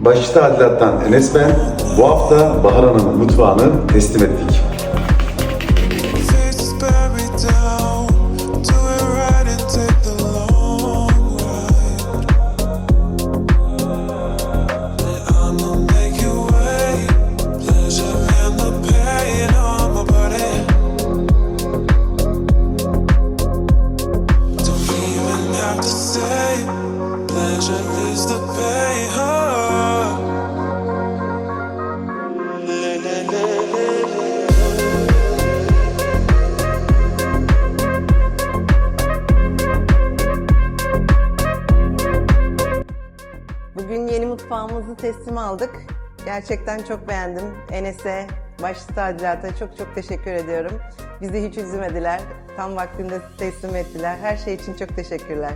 Başçı Tadilat'tan Enes ben. Bu hafta Bahar Hanım'ın mutfağını teslim ettik. faces buried down. Do Bugün yeni mutfağımızı teslim aldık. Gerçekten çok beğendim. Enes'e, başta tadilata çok çok teşekkür ediyorum. Bizi hiç üzmediler. Tam vaktinde teslim ettiler. Her şey için çok teşekkürler.